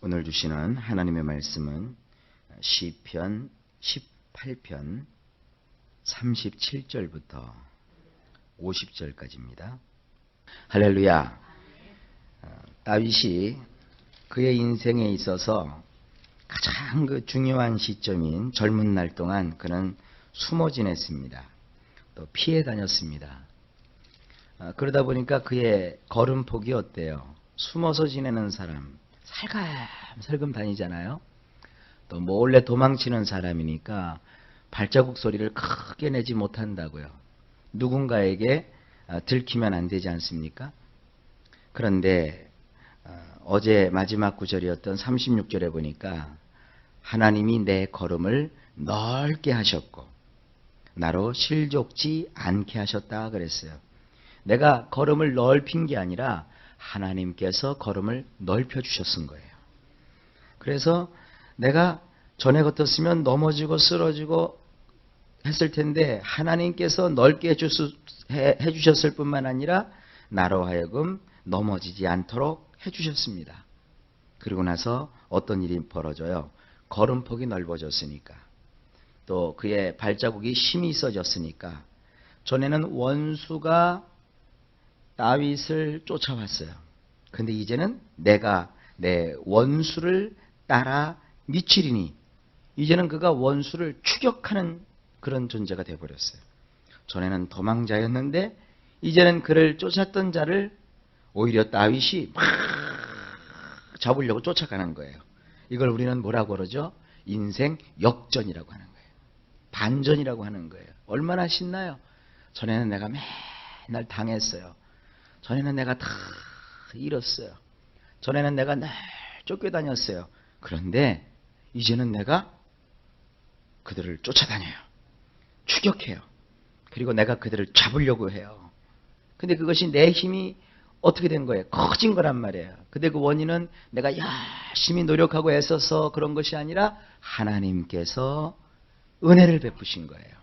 오늘 주시는 하나님의 말씀은 시편 18편 37절부터 50절까지입니다. 할렐루야. 어, 다윗이 그의 인생에 있어서 가장 그 중요한 시점인 젊은 날 동안 그는 숨어 지냈습니다. 또 피해 다녔습니다. 아, 그러다 보니까 그의 걸음폭이 어때요? 숨어서 지내는 사람, 살금살금 다니잖아요. 또 몰래 도망치는 사람이니까 발자국 소리를 크게 내지 못한다고요. 누군가에게 아, 들키면 안 되지 않습니까? 그런데 어, 어제 마지막 구절이었던 36절에 보니까 하나님이 내 걸음을 넓게 하셨고 나로 실족지 않게 하셨다 그랬어요. 내가 걸음을 넓힌 게 아니라 하나님께서 걸음을 넓혀 주셨은 거예요. 그래서 내가 전에 같았으면 넘어지고 쓰러지고 했을 텐데 하나님께서 넓게 해 주셨을 뿐만 아니라 나로 하여금 넘어지지 않도록 해 주셨습니다. 그리고 나서 어떤 일이 벌어져요? 걸음폭이 넓어졌으니까 또 그의 발자국이 힘이 있어졌으니까 전에는 원수가 다윗을 쫓아왔어요. 근데 이제는 내가 내 원수를 따라 미치리니 이제는 그가 원수를 추격하는 그런 존재가 되어버렸어요. 전에는 도망자였는데 이제는 그를 쫓았던 자를 오히려 다윗이 막 잡으려고 쫓아가는 거예요. 이걸 우리는 뭐라고 그러죠? 인생 역전이라고 하는 거예요. 반전이라고 하는 거예요. 얼마나 신나요? 전에는 내가 맨날 당했어요. 전에는 내가 다 잃었어요. 전에는 내가 늘 쫓겨다녔어요. 그런데 이제는 내가 그들을 쫓아다녀요. 추격해요. 그리고 내가 그들을 잡으려고 해요. 근데 그것이 내 힘이 어떻게 된 거예요? 커진 거란 말이에요. 근데 그 원인은 내가 열심히 노력하고 애써서 그런 것이 아니라 하나님께서 은혜를 베푸신 거예요.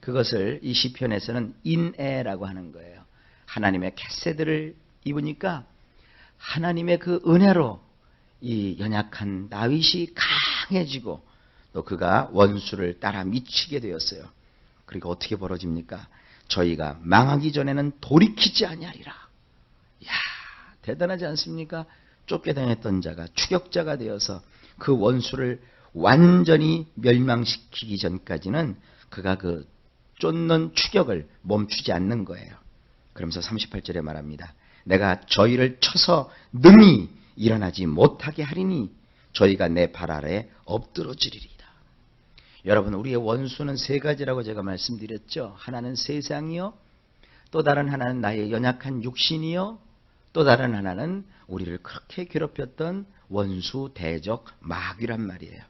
그것을 이 시편에서는 인애라고 하는 거예요. 하나님의 캐세들을 입으니까 하나님의 그 은혜로 이 연약한 다윗이 강해지고 또 그가 원수를 따라 미치게 되었어요. 그리고 어떻게 벌어집니까? 저희가 망하기 전에는 돌이키지 아니하리라. 야, 대단하지 않습니까? 쫓겨다녔던 자가 추격자가 되어서 그 원수를 완전히 멸망시키기 전까지는 그가 그 쫓는 추격을 멈추지 않는 거예요. 그러면서 38절에 말합니다. 내가 저희를 쳐서 능히 일어나지 못하게 하리니 저희가 내 발 아래 엎드러지리이다. 여러분 우리의 원수는 세 가지라고 제가 말씀드렸죠. 하나는 세상이요. 또 다른 하나는 나의 연약한 육신이요. 또 다른 하나는 우리를 그렇게 괴롭혔던 원수 대적 마귀란 말이에요.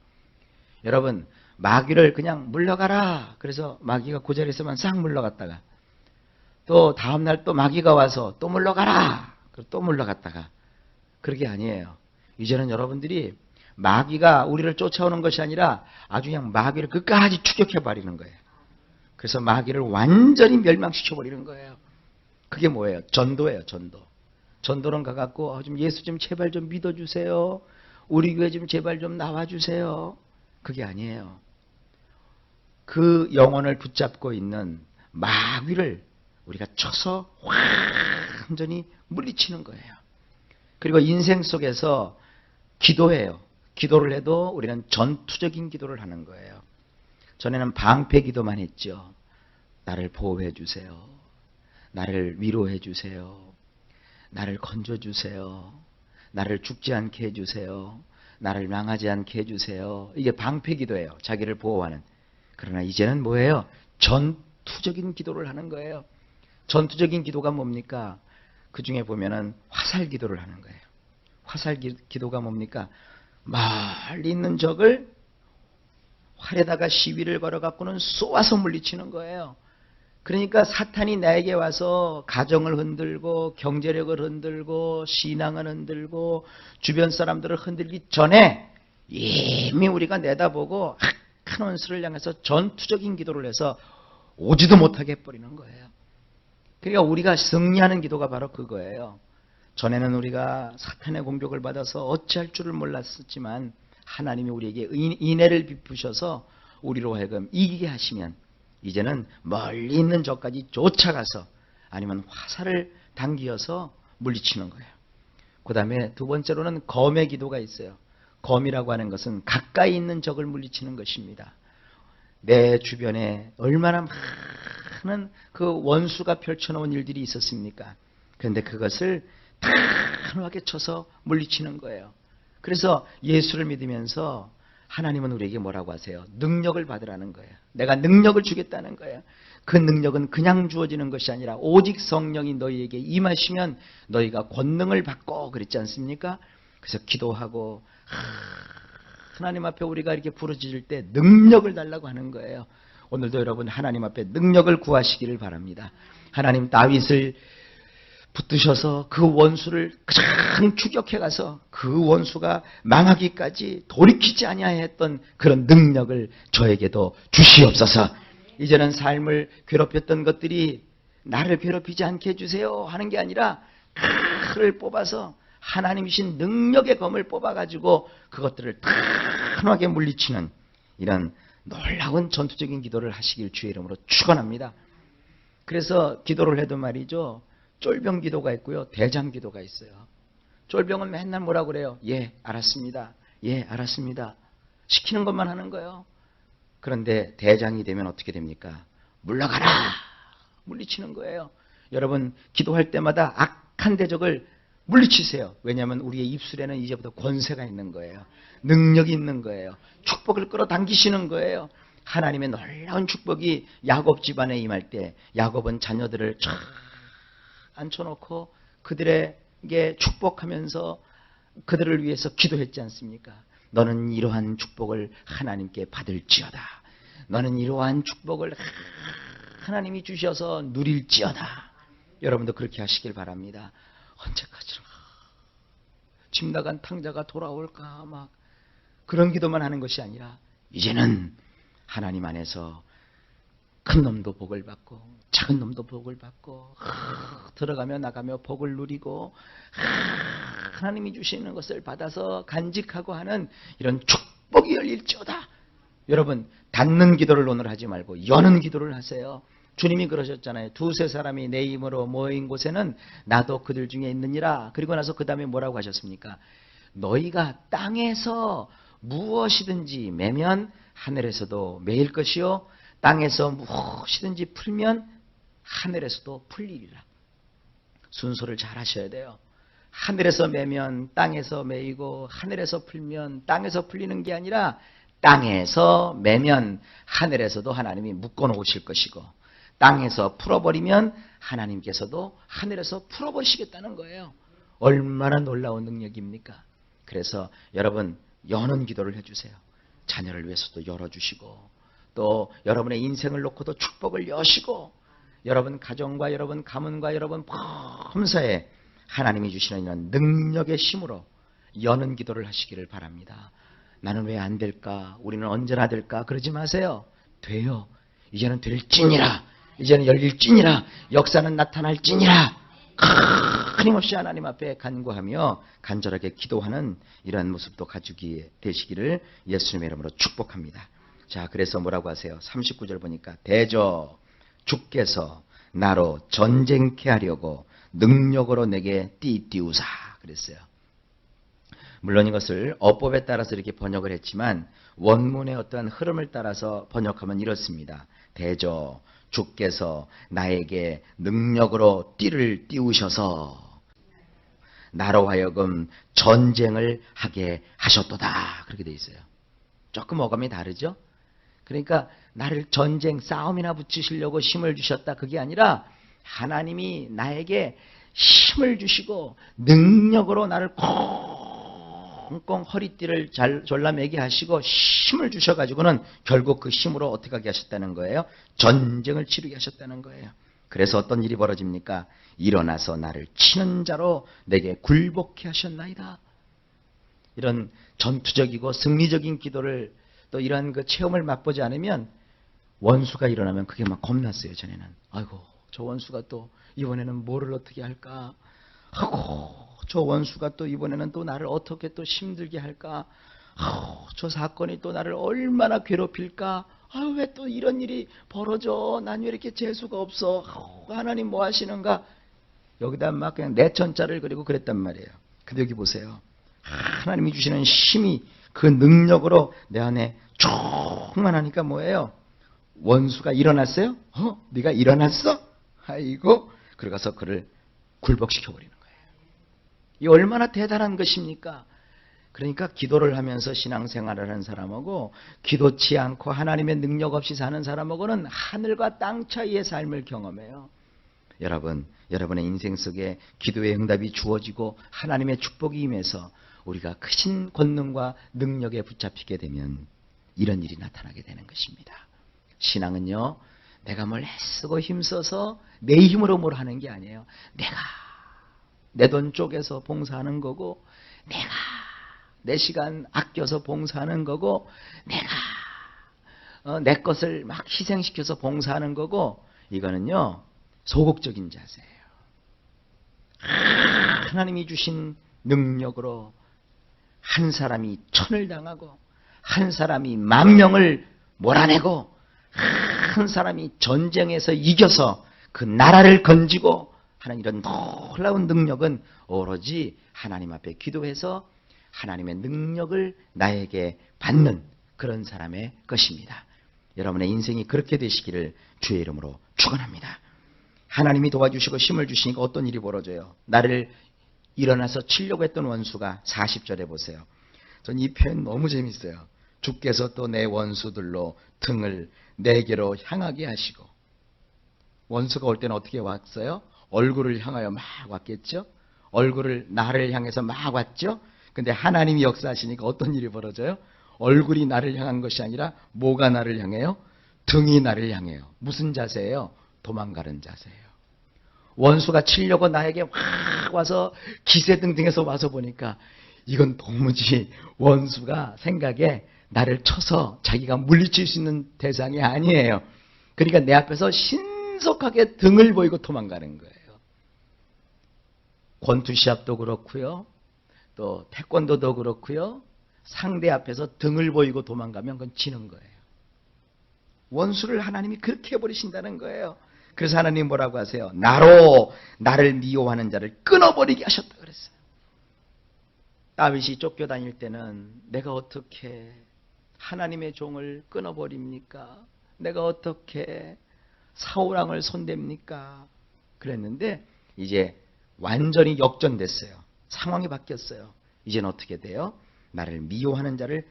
여러분 마귀를 그냥 물러가라. 그래서 마귀가 그 자리에서만 싹 물러갔다가 또 다음날 또 마귀가 와서 또 물러가라. 또 물러갔다가 그렇게 아니에요. 이제는 여러분들이 마귀가 우리를 쫓아오는 것이 아니라 아주 그냥 마귀를 끝까지 추격해 버리는 거예요. 그래서 마귀를 완전히 멸망시켜 버리는 거예요. 그게 뭐예요? 전도예요, 전도. 전도는 가갖고 어, 좀 예수 좀 제발 좀 믿어주세요. 우리 교회 좀 제발 좀 나와주세요. 그게 아니에요. 그 영혼을 붙잡고 있는 마귀를 우리가 쳐서 완전히 물리치는 거예요. 그리고 인생 속에서 기도해요. 기도를 해도 우리는 전투적인 기도를 하는 거예요. 전에는 방패 기도만 했죠. 나를 보호해 주세요. 나를 위로해 주세요. 나를 건져 주세요. 나를 죽지 않게 해 주세요. 나를 망하지 않게 해 주세요. 이게 방패 기도예요. 자기를 보호하는. 그러나 이제는 뭐예요? 전투적인 기도를 하는 거예요. 전투적인 기도가 뭡니까? 그 중에 보면은 화살 기도를 하는 거예요. 화살 기도가 뭡니까? 멀리 있는 적을 활에다가 시위를 걸어갖고는 쏘아서 물리치는 거예요. 그러니까 사탄이 나에게 와서 가정을 흔들고 경제력을 흔들고 신앙을 흔들고 주변 사람들을 흔들기 전에 이미 우리가 내다보고 악한 원수를 향해서 전투적인 기도를 해서 오지도 못하게 해버리는 거예요. 그러니까 우리가 승리하는 기도가 바로 그거예요. 전에는 우리가 사탄의 공격을 받아서 어찌할 줄을 몰랐었지만 하나님이 우리에게 인- 인애를 베푸셔서 우리로 하여금 이기게 하시면 이제는 멀리 있는 적까지 쫓아가서 아니면 화살을 당기어서 물리치는 거예요. 그 다음에 두 번째로는 검의 기도가 있어요. 검이라고 하는 것은 가까이 있는 적을 물리치는 것입니다. 내 주변에 얼마나 많은 그 원수가 펼쳐놓은 일들이 있었습니까? 그런데 그것을 단호하게 쳐서 물리치는 거예요. 그래서 예수를 믿으면서 하나님은 우리에게 뭐라고 하세요? 능력을 받으라는 거예요. 내가 능력을 주겠다는 거예요. 그 능력은 그냥 주어지는 것이 아니라 오직 성령이 너희에게 임하시면 너희가 권능을 받고 그랬지 않습니까? 그래서 기도하고 하나님 앞에 우리가 이렇게 부르짖을 때 능력을 달라고 하는 거예요. 오늘도 여러분 하나님 앞에 능력을 구하시기를 바랍니다. 하나님 다윗을 붙드셔서 그 원수를 가장 추격해 가서 그 원수가 망하기까지 돌이키지 아니하였던 그런 능력을 저에게도 주시옵소서. 이제는 삶을 괴롭혔던 것들이 나를 괴롭히지 않게 해주세요 하는 게 아니라 칼을 뽑아서 하나님이신 능력의 검을 뽑아가지고 그것들을 단호하게 물리치는 이런 놀라운 전투적인 기도를 하시길 주의 이름으로 축원합니다. 그래서 기도를 해도 말이죠. 쫄병 기도가 있고요. 대장 기도가 있어요. 쫄병은 맨날 뭐라 그래요? 예, 알았습니다. 예, 알았습니다. 시키는 것만 하는 거예요. 그런데 대장이 되면 어떻게 됩니까? 물러가라! 물리치는 거예요. 여러분, 기도할 때마다 악한 대적을 물리치세요. 왜냐하면 우리의 입술에는 이제부터 권세가 있는 거예요. 능력이 있는 거예요. 축복을 끌어당기시는 거예요. 하나님의 놀라운 축복이 야곱 집안에 임할 때 야곱은 자녀들을 쫙 앉혀놓고 그들에게 축복하면서 그들을 위해서 기도했지 않습니까? 너는 이러한 축복을 하나님께 받을지어다. 너는 이러한 축복을 하나님이 주셔서 누릴지어다. 여러분도 그렇게 하시길 바랍니다. 언제까지나 집 나간 탕자가 돌아올까 막 그런 기도만 하는 것이 아니라 이제는 하나님 안에서 큰 놈도 복을 받고 작은 놈도 복을 받고 들어가며 나가며 복을 누리고 하나님이 주시는 것을 받아서 간직하고 하는 이런 축복이 열릴지어다. 여러분 닫는 기도를 오늘 하지 말고 여는 기도를 하세요. 주님이 그러셨잖아요. 두세 사람이 내 힘으로 모인 곳에는 나도 그들 중에 있느니라. 그리고 나서 그 다음에 뭐라고 하셨습니까? 너희가 땅에서 무엇이든지 매면 하늘에서도 매일 것이요. 땅에서 무엇이든지 풀면 하늘에서도 풀리리라. 순서를 잘 하셔야 돼요. 하늘에서 매면 땅에서 매이고 하늘에서 풀면 땅에서 풀리는 게 아니라 땅에서 매면 하늘에서도 하나님이 묶어 놓으실 것이고 땅에서 풀어버리면 하나님께서도 하늘에서 풀어버리시겠다는 거예요. 얼마나 놀라운 능력입니까? 그래서 여러분 여는 기도를 해주세요. 자녀를 위해서도 열어주시고 또 여러분의 인생을 놓고도 축복을 여시고 여러분 가정과 여러분 가문과 여러분 범사에 하나님이 주시는 이런 능력의 힘으로 여는 기도를 하시기를 바랍니다. 나는 왜 안 될까? 우리는 언제나 될까? 그러지 마세요. 돼요. 이제는 될지니라. 이제는 열릴지니라. 역사는 나타날지니라. 끊임없이 하나님 앞에 간구하며 간절하게 기도하는 이러한 모습도 가지기 되시기를 예수님의 이름으로 축복합니다. 자, 그래서 뭐라고 하세요? 39절 보니까 대저 주께서 나로 전쟁케 하려고 능력으로 내게 띠띠우사 그랬어요. 물론 이것을 어법에 따라서 이렇게 번역을 했지만 원문의 어떠한 흐름을 따라서 번역하면 이렇습니다. 대저 주께서 나에게 능력으로 띠를 띄우셔서 나로 하여금 전쟁을 하게 하셨도다. 그렇게 돼 있어요. 조금 어감이 다르죠? 그러니까 나를 전쟁 싸움이나 붙이시려고 힘을 주셨다. 그게 아니라 하나님이 나에게 힘을 주시고 능력으로 나를 꽁꽁 허리띠를 잘 졸라매게 하시고 힘을 주셔가지고는 결국 그 힘으로 어떻게 하게 하셨다는 거예요? 전쟁을 치르게 하셨다는 거예요. 그래서 어떤 일이 벌어집니까? 일어나서 나를 치는 자로 내게 굴복케 하셨나이다. 이런 전투적이고 승리적인 기도를 또 이러한 그 체험을 맛보지 않으면 원수가 일어나면 그게 막 겁났어요, 전에는. 아이고, 저 원수가 또 이번에는 뭐를 어떻게 할까 하고 저 원수가 또 이번에는 또 나를 어떻게 또 힘들게 할까? 아우, 저 사건이 또 나를 얼마나 괴롭힐까? 아유, 왜 또 이런 일이 벌어져? 난 왜 이렇게 재수가 없어? 아우, 하나님 뭐 하시는가? 여기다 막 그냥 내천자를 그리고 그랬단 말이에요. 근데 여기 보세요. 하나님이 주시는 힘이 그 능력으로 내 안에 충만하니까 뭐예요? 원수가 일어났어요? 어? 네가 일어났어? 아이고 그러가서 그를 굴복시켜 버리는 거예요. 이 얼마나 대단한 것입니까? 그러니까 기도를 하면서 신앙생활을 하는 사람하고 기도치 않고 하나님의 능력 없이 사는 사람하고는 하늘과 땅 차이의 삶을 경험해요. 여러분, 여러분의 인생 속에 기도의 응답이 주어지고 하나님의 축복이 임해서 우리가 크신 권능과 능력에 붙잡히게 되면 이런 일이 나타나게 되는 것입니다. 신앙은요, 내가 뭘 애쓰고 힘써서 내 힘으로 뭘 하는 게 아니에요. 내가 내 돈 쪼개서 봉사하는 거고, 내가 내 시간 아껴서 봉사하는 거고, 내가 어, 내 것을 막 희생시켜서 봉사하는 거고, 이거는요, 소극적인 자세예요. 하나님이 주신 능력으로 한 사람이 천을 당하고, 한 사람이 만 명을 몰아내고, 한 사람이 전쟁에서 이겨서 그 나라를 건지고 하는 이런 놀라운 능력은 오로지 하나님 앞에 기도해서 하나님의 능력을 나에게 받는 그런 사람의 것입니다. 여러분의 인생이 그렇게 되시기를 주의 이름으로 축원합니다. 하나님이 도와주시고 힘을 주시니까 어떤 일이 벌어져요? 나를 일어나서 치려고 했던 원수가 40절에 보세요. 전 이 표현 너무 재밌어요. 주께서 또 내 원수들로 등을 내게로 향하게 하시고 원수가 올 때는 어떻게 왔어요? 얼굴을 향하여 막 왔겠죠? 얼굴을 나를 향해서 막 왔죠? 근데 하나님이 역사하시니까 어떤 일이 벌어져요? 얼굴이 나를 향한 것이 아니라 뭐가 나를 향해요? 등이 나를 향해요. 무슨 자세예요? 도망가는 자세예요. 원수가 치려고 나에게 확 와서 기세등등해서 와서 보니까 이건 도무지 원수가 생각에 나를 쳐서 자기가 물리칠 수 있는 대상이 아니에요. 그러니까 내 앞에서 신속하게 등을 보이고 도망가는 거예요. 권투 시합도 그렇고요. 또 태권도도 그렇고요. 상대 앞에서 등을 보이고 도망가면 그건 지는 거예요. 원수를 하나님이 그렇게 해버리신다는 거예요. 그래서 하나님 뭐라고 하세요? 나로 나를 미워하는 자를 끊어버리게 하셨다 그랬어요. 다윗이 쫓겨 다닐 때는 내가 어떻게 하나님의 종을 끊어버립니까? 내가 어떻게 사우랑을 손댑니까? 그랬는데 이제 완전히 역전됐어요. 상황이 바뀌었어요. 이제는 어떻게 돼요? 나를 미워하는 자를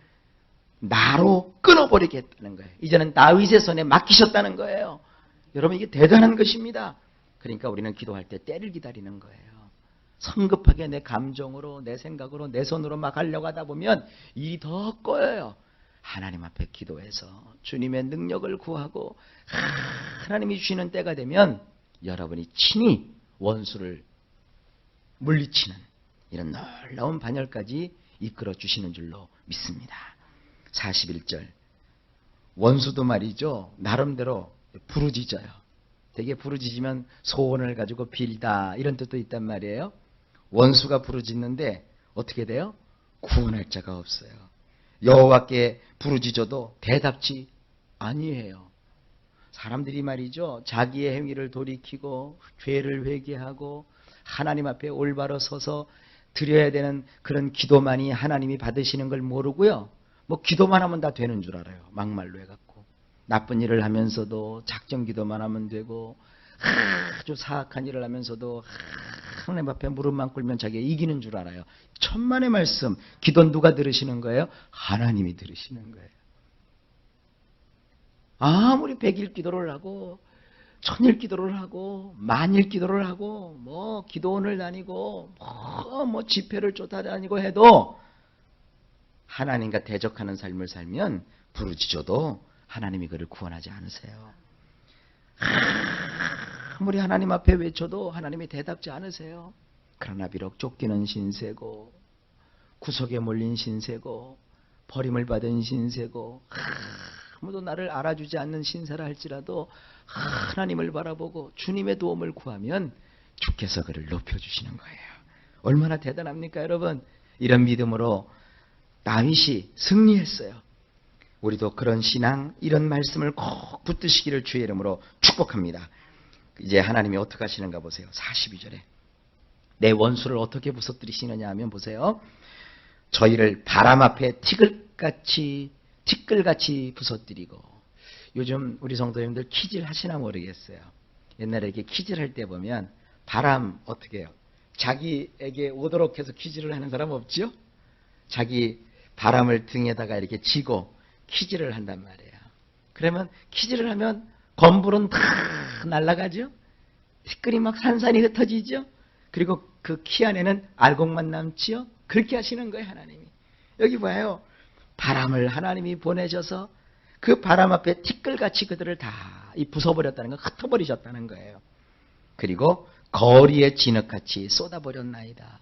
나로 끊어버리겠다는 거예요. 이제는 다윗의 손에 맡기셨다는 거예요. 여러분 이게 대단한 것입니다. 그러니까 우리는 기도할 때 때를 기다리는 거예요. 성급하게 내 감정으로, 내 생각으로, 내 손으로 막 하려고 하다 보면 일이 더 꼬여요. 하나님 앞에 기도해서 주님의 능력을 구하고 하나님이 주시는 때가 되면 여러분이 친히 원수를 물리치는 이런 놀라운 반열까지 이끌어 주시는 줄로 믿습니다. 41절. 원수도 말이죠. 나름대로 부르짖어요. 되게 부르짖으면 소원을 가지고 빌다 이런 뜻도 있단 말이에요. 원수가 부르짖는데 어떻게 돼요? 구원할 자가 없어요. 여호와께 부르짖어도 대답지 아니해요. 사람들이 말이죠. 자기의 행위를 돌이키고 죄를 회개하고 하나님 앞에 올바로 서서 드려야 되는 그런 기도만이 하나님이 받으시는 걸 모르고요. 뭐 기도만 하면 다 되는 줄 알아요. 막말로 해갖고. 나쁜 일을 하면서도 작정 기도만 하면 되고 아주 사악한 일을 하면서도 하나님 앞에 무릎만 꿇으면 자기가 이기는 줄 알아요. 천만의 말씀. 기도 누가 들으시는 거예요? 하나님이 들으시는 거예요. 아무리 백일 기도를 하고 천일 기도를 하고 만일 기도를 하고 뭐 기도원을 다니고 뭐, 뭐 집회를 쫓아다니고 해도 하나님과 대적하는 삶을 살면 부르짖어도 하나님이 그를 구원하지 않으세요. 아무리 하나님 앞에 외쳐도 하나님이 대답지 않으세요. 그러나 비록 쫓기는 신세고 구석에 몰린 신세고 버림을 받은 신세고 아무도 나를 알아주지 않는 신세라 할지라도 하나님을 바라보고 주님의 도움을 구하면 주께서 그를 높여주시는 거예요. 얼마나 대단합니까, 여러분? 이런 믿음으로 다윗이 승리했어요. 우리도 그런 신앙, 이런 말씀을 꼭 붙드시기를 주의 이름으로 축복합니다. 이제 하나님이 어떻게 하시는가 보세요. 42절에. 내 원수를 어떻게 부서뜨리시느냐 하면 보세요. 저희를 바람 앞에 티끌같이, 티끌같이 부서뜨리고. 요즘 우리 성도님들 퀴즈를 하시나 모르겠어요. 옛날에 이렇게 퀴즈를 할때 보면 바람 어떻게 해요? 자기에게 오도록 해서 퀴즈를 하는 사람 없지요? 자기 바람을 등에다가 이렇게 쥐고 퀴즈를 한단 말이에요. 그러면 퀴즈를 하면 건불은 다 날아가죠? 티끌이 막 산산이 흩어지죠? 그리고 그 키 안에는 알곡만 남지요? 그렇게 하시는 거예요, 하나님이. 여기 봐요. 바람을 하나님이 보내셔서 그 바람 앞에 티끌같이 그들을 다이 부숴버렸다는 거, 흩어버리셨다는 거예요. 그리고 거리에 진흙같이 쏟아버렸나이다.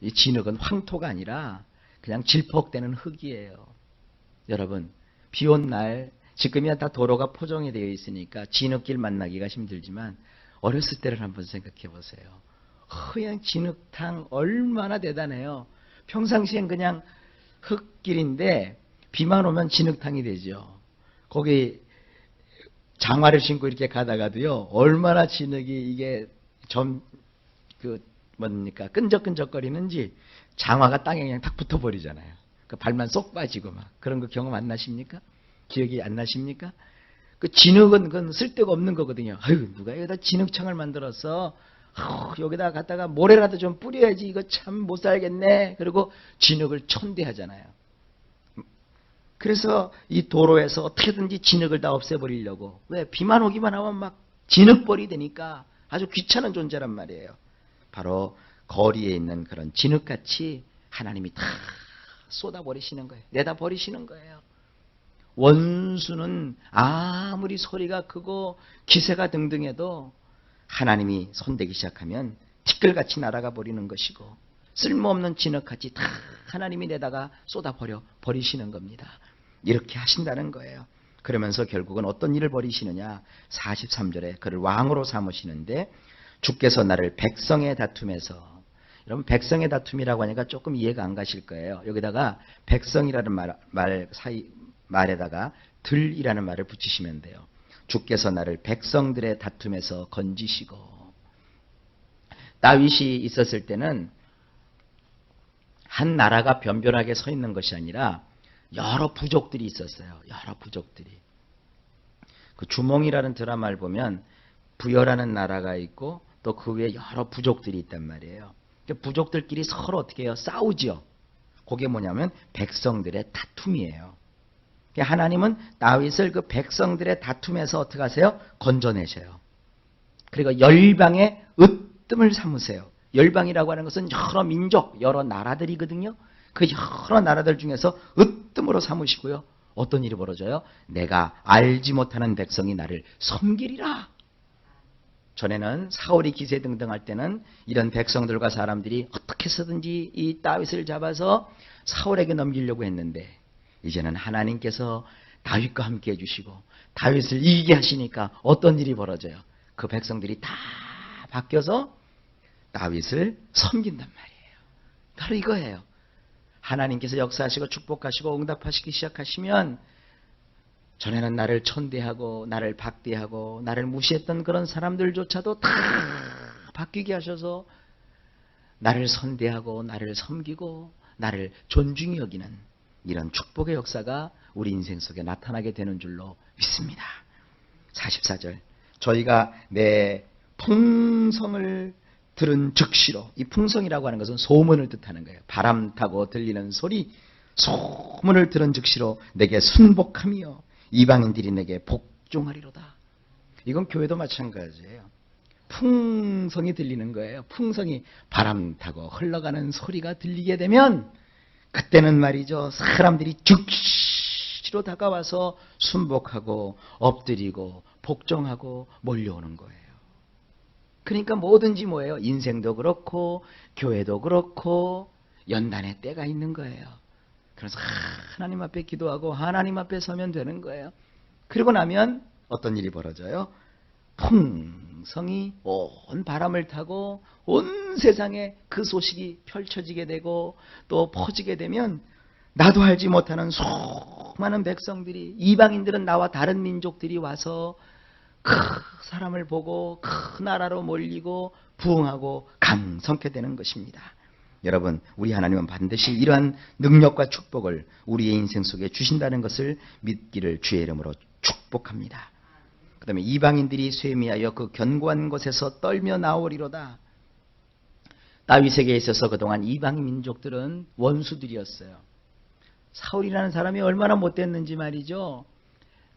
이 진흙은 황토가 아니라 그냥 질퍽대는 흙이에요. 여러분, 비 온 날, 지금이야 다 도로가 포장이 되어 있으니까 진흙길 만나기가 힘들지만 어렸을 때를 한번 생각해 보세요. 허양 진흙탕 얼마나 대단해요. 평상시엔 그냥 흙길인데 비만 오면 진흙탕이 되죠. 거기 장화를 신고 이렇게 가다가도요. 얼마나 진흙이 이게 점 그 뭡니까 끈적끈적거리는지 장화가 땅에 그냥 탁 붙어버리잖아요. 그 발만 쏙 빠지고 막 그런 거 경험 안 나십니까? 기억이 안 나십니까? 그 진흙은 그건 쓸데가 없는 거거든요. 아유 누가 여기다 진흙창을 만들어서 여기다 갖다가 모래라도 좀 뿌려야지 이거 참 못 살겠네. 그리고 진흙을 천대하잖아요. 그래서 이 도로에서 어떻게든지 진흙을 다 없애버리려고 왜 비만 오기만 하면 막 진흙벌이 되니까 아주 귀찮은 존재란 말이에요. 바로 거리에 있는 그런 진흙같이 하나님이 다 쏟아버리시는 거예요. 내다 버리시는 거예요. 원수는 아무리 소리가 크고 기세가 등등해도 하나님이 손대기 시작하면 티끌같이 날아가 버리는 것이고 쓸모없는 진흙같이 다 하나님이 내다가 쏟아버려 버리시는 겁니다. 이렇게 하신다는 거예요. 그러면서 결국은 어떤 일을 벌이시느냐 43절에 그를 왕으로 삼으시는데 주께서 나를 백성의 다툼에서 여러분 백성의 다툼이라고 하니까 조금 이해가 안 가실 거예요. 여기다가 백성이라는 말, 말 사이 말에다가 들이라는 말을 붙이시면 돼요. 주께서 나를 백성들의 다툼에서 건지시고 다윗이 있었을 때는 한 나라가 변변하게 서 있는 것이 아니라 여러 부족들이 있었어요. 여러 부족들이. 그 주몽이라는 드라마를 보면 부여라는 나라가 있고 또그 위에 여러 부족들이 있단 말이에요. 그 부족들끼리 서로 어떻게 해요? 싸우지요. 그게 뭐냐면 백성들의 다툼이에요. 하나님은 다윗을 그 백성들의 다툼에서 어떻게 하세요? 건져내셔요. 그리고 열방의 으뜸을 삼으세요. 열방이라고 하는 것은 여러 민족, 여러 나라들이거든요. 그 여러 나라들 중에서 으뜸으로 삼으시고요. 어떤 일이 벌어져요? 내가 알지 못하는 백성이 나를 섬기리라. 전에는 사울이 기세 등등 할 때는 이런 백성들과 사람들이 어떻게 해서든지 이 다윗을 잡아서 사울에게 넘기려고 했는데 이제는 하나님께서 다윗과 함께 해주시고 다윗을 이기게 하시니까 어떤 일이 벌어져요? 그 백성들이 다 바뀌어서 다윗을 섬긴단 말이에요. 바로 이거예요. 하나님께서 역사하시고 축복하시고 응답하시기 시작하시면 전에는 나를 천대하고 나를 박대하고 나를 무시했던 그런 사람들조차도 다 바뀌게 하셔서 나를 선대하고 나를 섬기고 나를 존중히 여기는 이런 축복의 역사가 우리 인생 속에 나타나게 되는 줄로 믿습니다. 44절 저희가 내 풍성을 들은 즉시로 이 풍성이라고 하는 것은 소문을 뜻하는 거예요. 바람 타고 들리는 소리 소문을 들은 즉시로 내게 순복하며 이방인들이 내게 복종하리로다. 이건 교회도 마찬가지예요. 풍성이 들리는 거예요. 풍성이 바람 타고 흘러가는 소리가 들리게 되면 그때는 말이죠. 사람들이 즉시로 다가와서 순복하고 엎드리고 복종하고 몰려오는 거예요. 그러니까 뭐든지 뭐예요? 인생도 그렇고 교회도 그렇고 연단의 때가 있는 거예요. 그래서 하나님 앞에 기도하고 하나님 앞에 서면 되는 거예요. 그리고 나면 어떤 일이 벌어져요? 왕성이 온 바람을 타고 온 세상에 그 소식이 펼쳐지게 되고 또 퍼지게 되면 나도 알지 못하는 수많은 백성들이 이방인들은 나와 다른 민족들이 와서 그 사람을 보고 그 나라로 몰리고 부흥하고 강성케 되는 것입니다. 여러분, 우리 하나님은 반드시 이러한 능력과 축복을 우리의 인생 속에 주신다는 것을 믿기를 주의 이름으로 축복합니다. 그 다음에 이방인들이 쇠미하여 그 견고한 곳에서 떨며 나오리로다. 다윗에게 있어서 그동안 이방 민족들은 원수들이었어요. 사울이라는 사람이 얼마나 못됐는지 말이죠.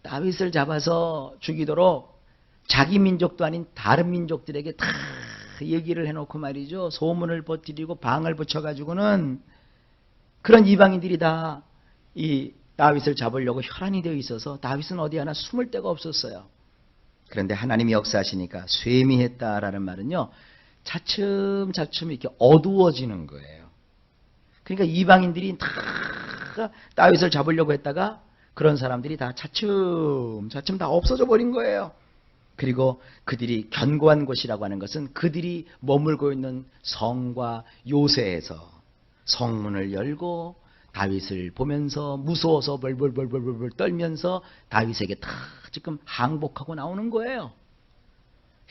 다윗을 잡아서 죽이도록 자기 민족도 아닌 다른 민족들에게 다 얘기를 해놓고 말이죠. 소문을 퍼뜨리고 방을 붙여가지고는 그런 이방인들이 다 이 다윗을 잡으려고 혈안이 되어 있어서 다윗은 어디 하나 숨을 데가 없었어요. 그런데 하나님이 역사하시니까 쇠미했다라는 말은요. 차츰차츰 이렇게 어두워지는 거예요. 그러니까 이방인들이 다 다윗을 잡으려고 했다가 그런 사람들이 다 차츰차츰 다 없어져 버린 거예요. 그리고 그들이 견고한 곳이라고 하는 것은 그들이 머물고 있는 성과 요새에서 성문을 열고 다윗을 보면서 무서워서 벌벌벌벌벌 떨면서 다윗에게 다 지금 항복하고 나오는 거예요.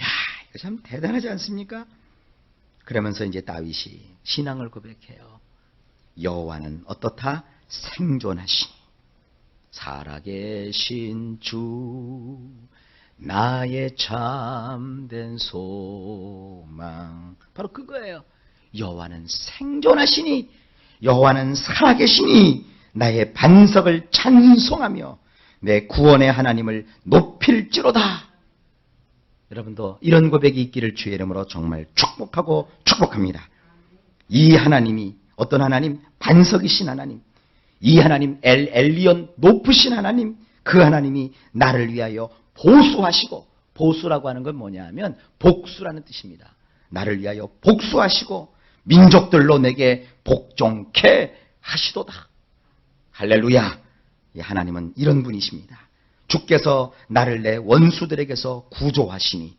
야, 이거 참 대단하지 않습니까? 그러면서 이제 다윗이 신앙을 고백해요. 여호와는 어떻다? 생존하시니 살아계신 주 나의 참된 소망 바로 그거예요. 여호와는 생존하시니 여호와는 살아계시니 나의 반석을 찬송하며 내 구원의 하나님을 높일지로다. 여러분도 이런 고백이 있기를 주의 이름으로 정말 축복하고 축복합니다. 이 하나님이 어떤 하나님? 반석이신 하나님. 이 하나님 엘 엘리온 높으신 하나님. 그 하나님이 나를 위하여 보수하시고 보수라고 하는 건 뭐냐 하면 복수라는 뜻입니다. 나를 위하여 복수하시고 민족들로 내게 복종케 하시도다. 할렐루야. 이 하나님은 이런 분이십니다. 주께서 나를 내 원수들에게서 구조하시니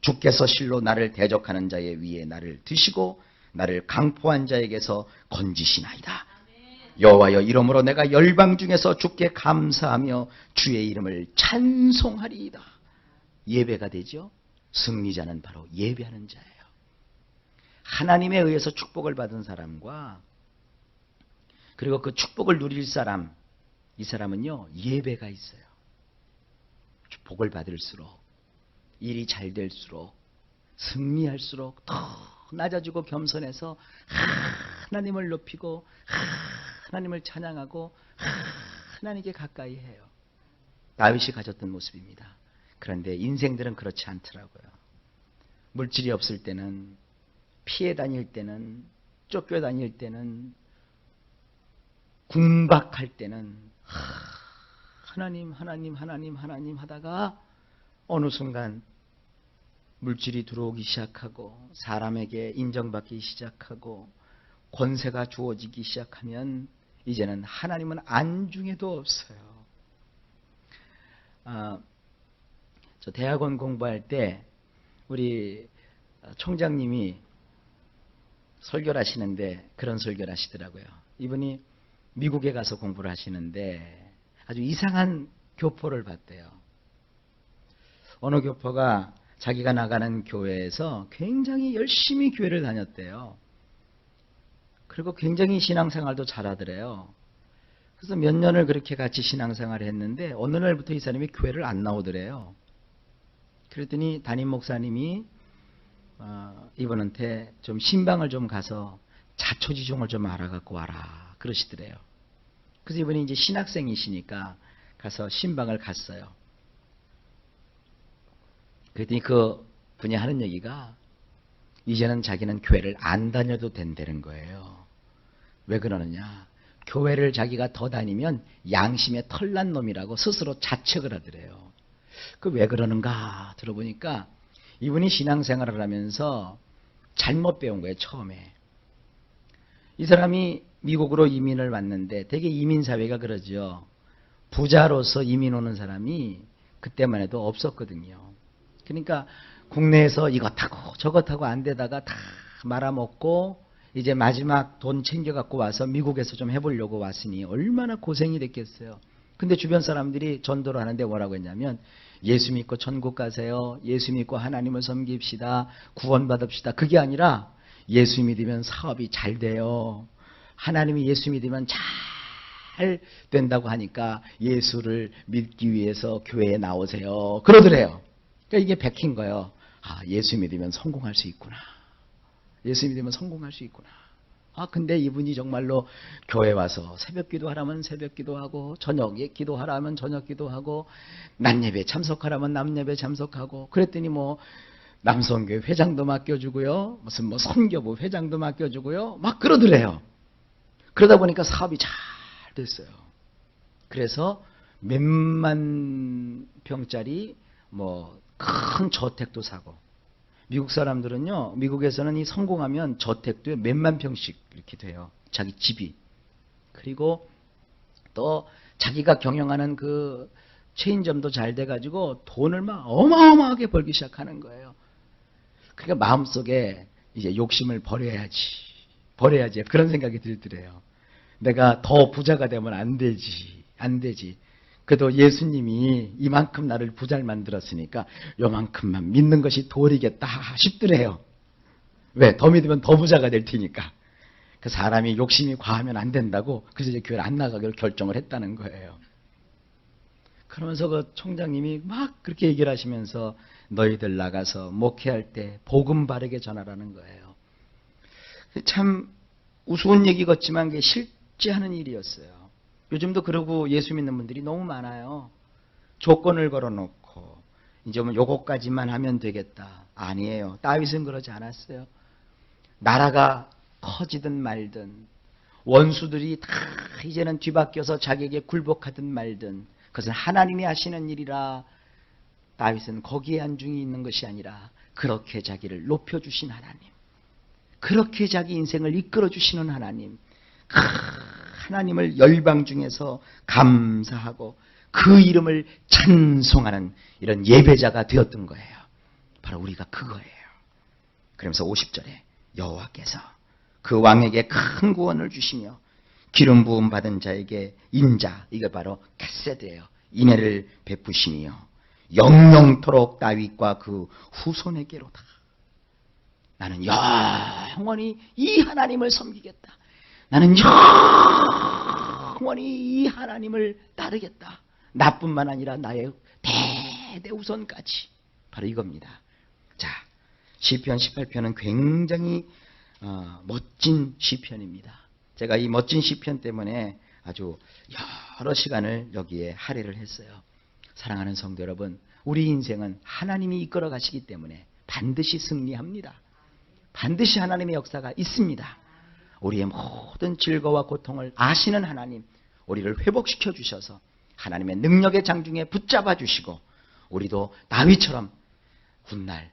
주께서 실로 나를 대적하는 자의 위에 나를 드시고 나를 강포한 자에게서 건지시나이다. 여호와여 이러므로 내가 열방 중에서 주께 감사하며 주의 이름을 찬송하리이다. 예배가 되죠. 승리자는 바로 예배하는 자예요. 하나님에 의해서 축복을 받은 사람과 그리고 그 축복을 누릴 사람 이 사람은요 예배가 있어요. 복을 받을수록 일이 잘 될수록 승리할수록 더 낮아지고 겸손해서 하나님을 높이고 하나님을 찬양하고 하나님께 가까이 해요. 다윗이 가졌던 모습입니다. 그런데 인생들은 그렇지 않더라고요. 물질이 없을 때는 피해 다닐 때는 쫓겨 다닐 때는 궁박할 때는 하나님 하나님 하나님 하나님 하다가 어느 순간 물질이 들어오기 시작하고 사람에게 인정받기 시작하고 권세가 주어지기 시작하면 이제는 하나님은 안중에도 없어요. 아, 저 대학원 공부할 때 우리 총장님이 설교를 하시는데 그런 설교를 하시더라고요. 이분이 미국에 가서 공부를 하시는데 아주 이상한 교포를 봤대요. 어느 교포가 자기가 나가는 교회에서 굉장히 열심히 교회를 다녔대요. 그리고 굉장히 신앙생활도 잘하더래요. 그래서 몇 년을 그렇게 같이 신앙생활을 했는데 어느 날부터 이 사람이 교회를 안 나오더래요. 그랬더니 담임 목사님이 어, 이분한테 좀 신방을 좀 가서 자초지종을 좀 알아갖고 와라 그러시더래요. 그래서 이분이 이제 신학생이시니까 가서 신방을 갔어요. 그랬더니 그 분이 하는 얘기가 이제는 자기는 교회를 안 다녀도 된다는 거예요. 왜 그러느냐? 교회를 자기가 더 다니면 양심에 털난 놈이라고 스스로 자책을 하더래요. 그 왜 그러는가 들어보니까 이분이 신앙생활을 하면서 잘못 배운 거예요, 처음에. 이 사람이 미국으로 이민을 왔는데 되게 이민 사회가 그러죠. 부자로서 이민 오는 사람이 그때만 해도 없었거든요. 그러니까 국내에서 이것하고 저것하고 안 되다가 다 말아먹고 이제 마지막 돈 챙겨갖고 와서 미국에서 좀 해보려고 왔으니 얼마나 고생이 됐겠어요. 근데 주변 사람들이 전도를 하는데 뭐라고 했냐면 예수 믿고 천국 가세요. 예수 믿고 하나님을 섬깁시다. 구원받읍시다. 그게 아니라 예수 믿으면 사업이 잘 돼요. 하나님이 예수 믿으면 잘 된다고 하니까 예수를 믿기 위해서 교회에 나오세요. 그러더래요. 그러니까 이게 백힌 거예요. 아, 예수 믿으면 성공할 수 있구나. 예수 믿으면 성공할 수 있구나. 아, 근데 이분이 정말로 교회 와서 새벽 기도하라면 새벽 기도하고, 저녁에 기도하라면 저녁 기도하고, 낮 예배 참석하라면 남예배 참석하고, 그랬더니 뭐, 남성교회 회장도 맡겨주고요, 무슨 뭐 선교부 회장도 맡겨주고요, 막 그러더래요. 그러다 보니까 사업이 잘 됐어요. 그래서 몇만 평짜리 뭐 큰 저택도 사고, 미국 사람들은요, 미국에서는 이 성공하면 저택도 몇만 평씩 이렇게 돼요. 자기 집이. 그리고 또 자기가 경영하는 그 체인점도 잘 돼가지고 돈을 막 어마어마하게 벌기 시작하는 거예요. 그러니까 마음속에 이제 욕심을 버려야지. 버려야지. 그런 생각이 들더래요. 내가 더 부자가 되면 안 되지. 안 되지. 그래도 예수님이 이만큼 나를 부자를 만들었으니까 요만큼만 믿는 것이 도리겠다 싶더래요. 왜? 더 믿으면 더 부자가 될 테니까. 그 사람이 욕심이 과하면 안 된다고 그래서 이제 교회를 안 나가기로 결정을 했다는 거예요. 그러면서 그 총장님이 막 그렇게 얘기를 하시면서 너희들 나가서 목회할 때 복음 바르게 전하라는 거예요. 참 우스운 얘기 같지만 그게 실제 하는 일이었어요. 요즘도 그러고 예수 믿는 분들이 너무 많아요. 조건을 걸어놓고 이제 뭐 요거까지만 하면 되겠다. 아니에요. 다윗은 그러지 않았어요. 나라가 커지든 말든 원수들이 다 이제는 뒤바뀌어서 자기에게 굴복하든 말든 그것은 하나님이 하시는 일이라 다윗은 거기에 안중이 있는 것이 아니라 그렇게 자기를 높여주신 하나님 그렇게 자기 인생을 이끌어 주시는 하나님 크, 하나님을 열방 중에서 감사하고 그 이름을 찬송하는 이런 예배자가 되었던 거예요. 바로 우리가 그거예요. 그러면서 50절에 여호와께서 그 왕에게 큰 구원을 주시며 기름 부음 받은 자에게 인자 이게 바로 캐세드예요. 인애를 베푸시니요. 영영토록 다윗과 그 후손에게로다. 나는 영원히 이 하나님을 섬기겠다. 나는 영원히 이 하나님을 따르겠다. 나뿐만 아니라 나의 대대우선까지. 바로 이겁니다. 자, 시편 18편은 굉장히 어, 멋진 시편입니다. 제가 이 멋진 시편 때문에 아주 여러 시간을 여기에 할애를 했어요. 사랑하는 성도 여러분, 우리 인생은 하나님이 이끌어 가시기 때문에 반드시 승리합니다. 반드시 하나님의 역사가 있습니다. 우리의 모든 즐거움과 고통을 아시는 하나님, 우리를 회복시켜 주셔서 하나님의 능력의 장중에 붙잡아 주시고 우리도 다윗처럼 훗날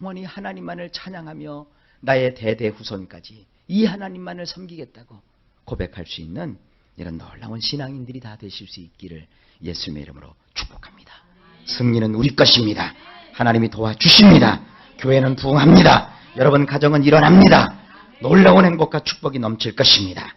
영원히 하나님만을 찬양하며 나의 대대 후손까지 이 하나님만을 섬기겠다고 고백할 수 있는 이런 놀라운 신앙인들이 다 되실 수 있기를 예수님의 이름으로 축복합니다. 승리는 우리 것입니다. 하나님이 도와주십니다. 교회는 부흥합니다. 여러분 가정은 일어납니다. 놀라운 행복과 축복이 넘칠 것입니다.